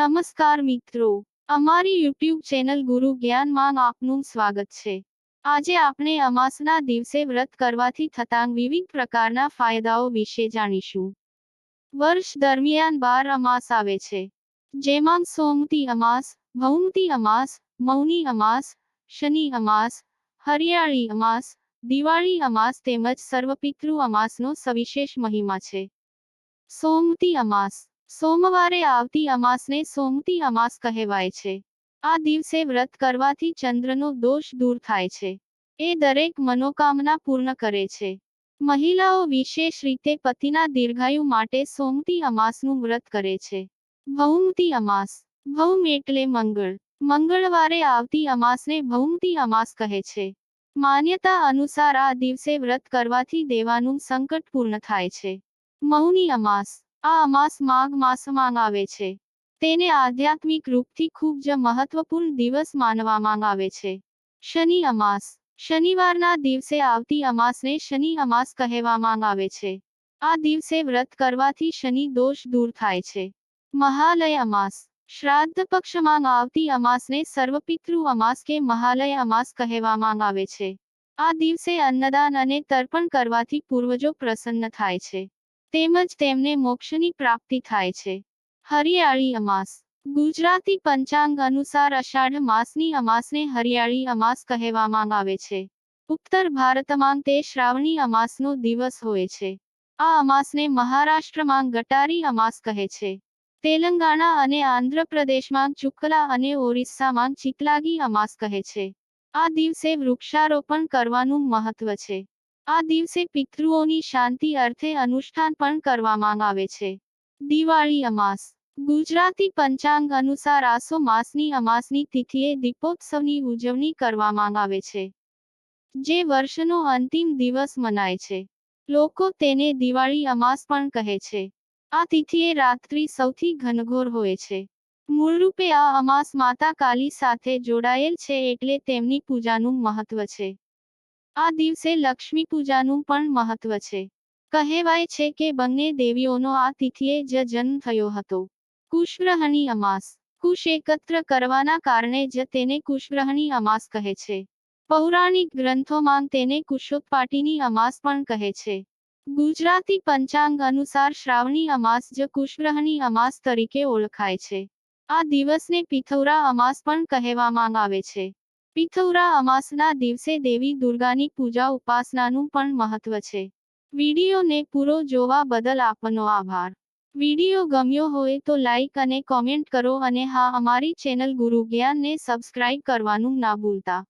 નમસ્કાર મિત્રો. અમારી યુટ્યુબ ચેનલ ગુરુ જ્ઞાનમાં આપનું સ્વાગત છે. આજે આપણે અમાસના દિવસે વ્રત કરવાથી થતા વિવિધ પ્રકારના ફાયદાઓ વિશે જાણીશું. વર્ષ દરમિયાન બાર અમાસ આવે છે. જેમાં સોમતી અમાસ, ભૌમતી અમાસ, મૌની અમાસ, શનિ અમાસ, હરિયાળી અમાસ, દિવાળી અમાસ તેમજ સર્વપિતૃ અમાસનો સવિશેષ મહિમા છે. સોમતી અમાસ સોમવારે આવતી અમાસને સોમતી અમાસ કહેવાય છે. આ દિવસે વ્રત કરવાથી ચંદ્રનો દોષ દૂર થાય છે. એ દરેક મનોકામના પૂર્ણ કરે છે. મહિલાઓ વિશેષ રીતે પતિના દીર્ઘાયુ માટે સોમતી અમાસનું વ્રત કરે છે. ભૌમતી અમાસ. ભૌમ એટલે મંગળ. મંગળવારે આવતી અમાસને ભૌમતી અમાસ કહે છે. માન્યતા અનુસાર આ દિવસે વ્રત કરવાથી દેવાનું સંકટ પૂર્ણ થાય છે. મૌની અમાસ. આ અમાસ માઘ માસમાં આવે છે. તેને આધ્યાત્મિક રૂપથી ખૂબ જ મહત્વપૂર્ણ દિવસ માનવામાં આવે છે. શનિ અમાસ. શનિવારના દિવસે આવતી અમાસને શનિ અમાસ કહેવામાં આવે છે. આ દિવસે વ્રત કરવાથી શનિ દોષ દૂર થાય છે. મહાલય અમાસ. શ્રાદ્ધ પક્ષમાં આવતી અમાસને સર્વપિતૃ અમાસ કે મહાલય અમાસ કહેવામાં આવે છે. આ દિવસે અન્નદાન અને તર્પણ કરવાથી પૂર્વજો પ્રસન્ન થાય છે. તેમજ તેમને મોક્ષની પ્રાપ્તિ થાય છે. હરિયાળી અમાસ. ગુજરાતી પંચાંગ અનુસાર અષાઢ માસની અમાસને હરિયાળી અમાસ કહેવામાં આવે છે. ઉત્તર ભારતમાં તે શ્રાવણી અમાસનો દિવસ હોય છે. આ અમાસને મહારાષ્ટ્રમાં ગટારી અમાસ કહે છે. તેલંગાણા અને આંધ્રપ્રદેશમાં ચુકલા અને ઓરિસ્સામાં ચિકલાગી અમાસ કહે છે. આ દિવસે વૃક્ષારોપણ કરવાનું મહત્વ છે. આ દિવસે પિતૃઓની શાંતિ અર્થે અનુષ્ઠાન પણ કરવામાં આવે છે. દિવાળી અમાસ. ગુજરાતી પંચાંગ અનુસાર આસો માસની અમાસની તિથિએ દીપોત્સવની ઉજવણી કરવામાં આવે છે. જે વર્ષનો અંતિમ દિવસ મનાય છે. લોકો તેને દિવાળી અમાસ પણ કહે છે. આ તિથિએ રાત્રિ સૌથી ઘનઘોર હોય છે. મૂળરૂપે આ અમાસ માતા કાલી સાથે જોડાયેલ છે એટલે તેમની પૂજાનું મહત્વ છે. આ દિવસે લક્ષ્મી પૂજાનું પણ મહત્વ છે. કહેવાય છે કે બંને દેવીઓનો આ તિથિએ જ જન્મ થયો હતો. કુશગ્રહણી અમાસ. કુશ એકત્ર કરવાના કારણે જ તેને કુશગ્રહણી અમાસ કહે છે. પૌરાણિક ગ્રંથોમાં તેને કુશોત્પાટીની અમાસ પણ કહે છે. ગુજરાતી પંચાંગ અનુસાર શ્રાવણી અમાસ જ કુશગ્રહણી અમાસ તરીકે ઓળખાય છે. આ દિવસને પિથૌરા અમાસ પણ કહેવામાં આવે છે. પિથૌરા અમાસના દિવસે દેવી દુર્ગાની પૂજા ઉપાસનાનું પણ મહત્વ છે. વિડીયોને પૂરો જોવા બદલ આપનો આભાર. વીડિયો ગમ્યો હોય તો લાઈક અને કોમેન્ટ કરો અને હા, અમારી ચેનલ ગુરુ જ્ઞાનને સબસ્ક્રાઇબ કરવાનું ના ભૂલતા.